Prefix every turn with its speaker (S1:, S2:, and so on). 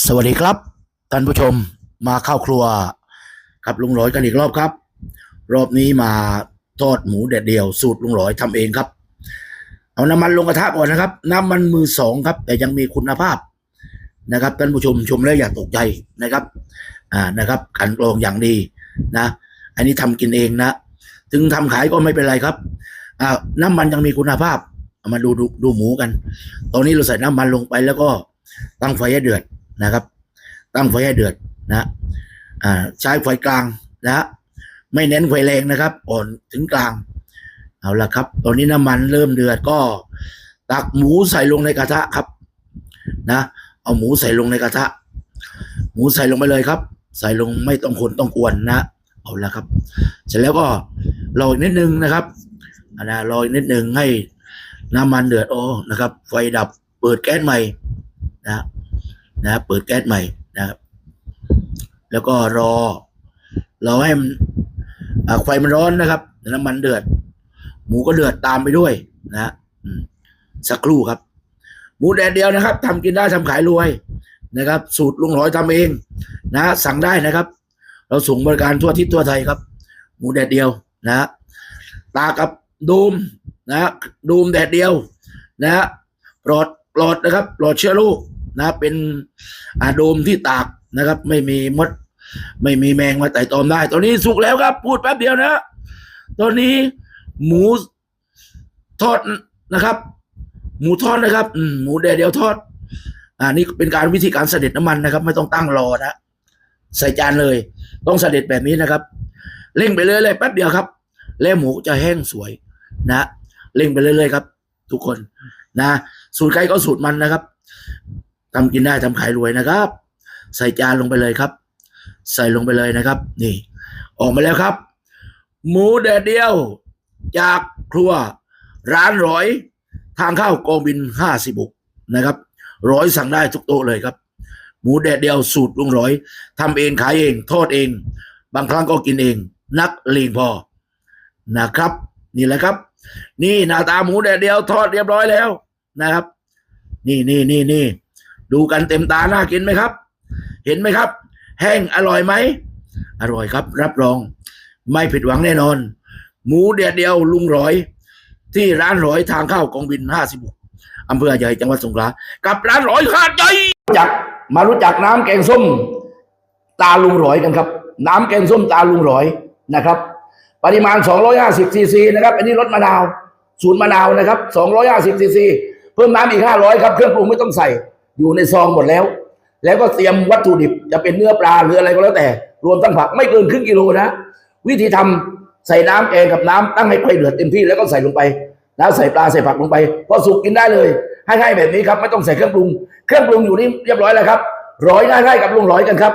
S1: สวัสดีครับท่านผู้ชมมาเข้าครัวกับลุงหลอยกันอีกรอบครับ รอบนี้มาทอดหมูแดดเดียว สูตรลุงหลอยทำเองครับ เอาน้ำมันลงกระทะก่อนนะครับ น้ำมันมือสองครับ แต่ยังมีคุณภาพนะครับท่านผู้ชมชมแล้วอย่าตกใจนะครับอ่านะครับกันกรองอย่างดีนะ อันนี้ทำกินเองนะ ถึงทำขายก็ไม่เป็นไรครับอ่าน้ำมันยังมีคุณภาพามาดูดูดูหมูกัน ตอนนี้เราใส่น้ำมันลงไปแล้วก็ตั้งไฟให้เดือด นะครับ ตั้งไฟให้เดือดนะอ่าใช้ไฟกลางนะไม่เน้นไฟแรงนะครับ อ่อนถึงกลาง เอาละครับ ตอนนี้น้ำมันเริ่มเดือดก็ ตักหมูใส่ลงในกระทะครับ นะ เอาหมูใส่ลงในกระทะ หมูใส่ลงไปเลยครับ ใส่ลงไม่ต้องคนต้องกวนนะเอาละครับ เสร็จแล้วก็รออีกนิดนึงนะครับนนะรออีกนิดนึงให้น้ำมันเดือดโอ้นะครับ ไฟดับเปิดแก๊สใหม่นะ นะเปิดแก๊สใหม่นะครับ แล้วก็รอ รอให้มันไฟมันร้อนนะครับน้ำมันเดือด หมูก็เดือดตามไปด้วยนะสักครู่ครับ หมูแดดเดียวนะครับทำกินได้ทำขายรวยนะครับ สูตรลุงหลอยทำเอง นะ สั่งได้นะครับ เราส่งบริการทั่วทิศทั่วไทยครับ หมูแดดเดียวนะฮะตากับดูมนะฮะดูมแดดเดียวนะฮะปลอดปลอดนะครับปลอดเชื้อโรค นะเป็นอาโดมที่ตากนะครับ ไม่มีมด ไม่มีแมงมาไต่ตอมได้ ตอนนี้สุกแล้วครับ พูดแป๊บเดียวนะ ตอนนี้หมูทอดนะครับ หมูทอดนะครับหมูแดดเดียวทอดอ่านี่เป็นการวิธีการเสด็จน้ำมันนะครับ ไม่ต้องตั้งรอนะใส่จานเลย ต้องเสด็จแบบนี้นะครับ เร่งไปเรื่อยๆแป๊บเดียวครับ แล้วหมูจะแห้งสวยนะเร่งไปเรื่อยๆครับ ทุกคนนะ สูตรใครก็สูตรมันนะครับ ทำกินได้ทำขายรวยนะครับ ใส่จานลงไปเลยครับ ใส่ลงไปเลยนะครับ นี่ ออกมาแล้วครับ หมูแดดเดียว จากครัว ร้านร้อย ทางเข้ากองบินห้าสิบกนะครับ ร้อยสั่งได้ทุกโต๊ะเลยครับ หมูแดดเดียวสูตรลุงร้อยทำเองขายเองทอดเอง บางครั้งก็กินเอง นักเลงพอนะครับ นี่แหละครับ นี่หน้าตาหมูแดดเดียวทอดเรียบร้อยแล้วนะครับ นี่นี่นี่นี่ ดูกันเต็มตาน่ากินไหมครับ เห็นไหมครับ แห้งอร่อยไหม อร่อยครับ รับรอง ไม่ผิดหวังแน่นอน หมูแดดเดียวลุงร้อย ที่ร้านร้อยทางเข้ากองบินห้าสิบอำเภอใหญ่จังหวัดสงขลากับร้านร้อยขาดใหญ่จักมารู้จักน้ำแกงส้ม ตาลุงร้อยกันครับ น้ำแกงส้มตาลุงร้อยนะครับ ปริมาณ 250ซีซีนะครับ อันนี้รสมะนาว สูตรมะนาวนะครับ 250ซีซีเพิ่มน้ำอีก 500 ครับ เครื่องปรุงไม่ต้องใส่ อยู่ในซองหมดแล้ว แล้วก็เตรียมวัตถุดิบจะเป็นเนื้อปลาหรืออะไรก็แล้วแต่ รวมตั้งผักไม่เกินครึ่งกิโลนะ วิธีทำใส่น้ำแกงกับน้ำตั้งให้ไฟเดือดเต็มที่แล้วก็ใส่ลงไป แล้วใส่ปลาใส่ผักลงไปพอสุกกินได้เลยให้ๆแบบนี้ครับ ไม่ต้องใส่เครื่องปรุง เครื่องปรุงอยู่นี่เรียบร้อยแล้วครับร้อยง่ายๆกับลุงร้อยกันครับ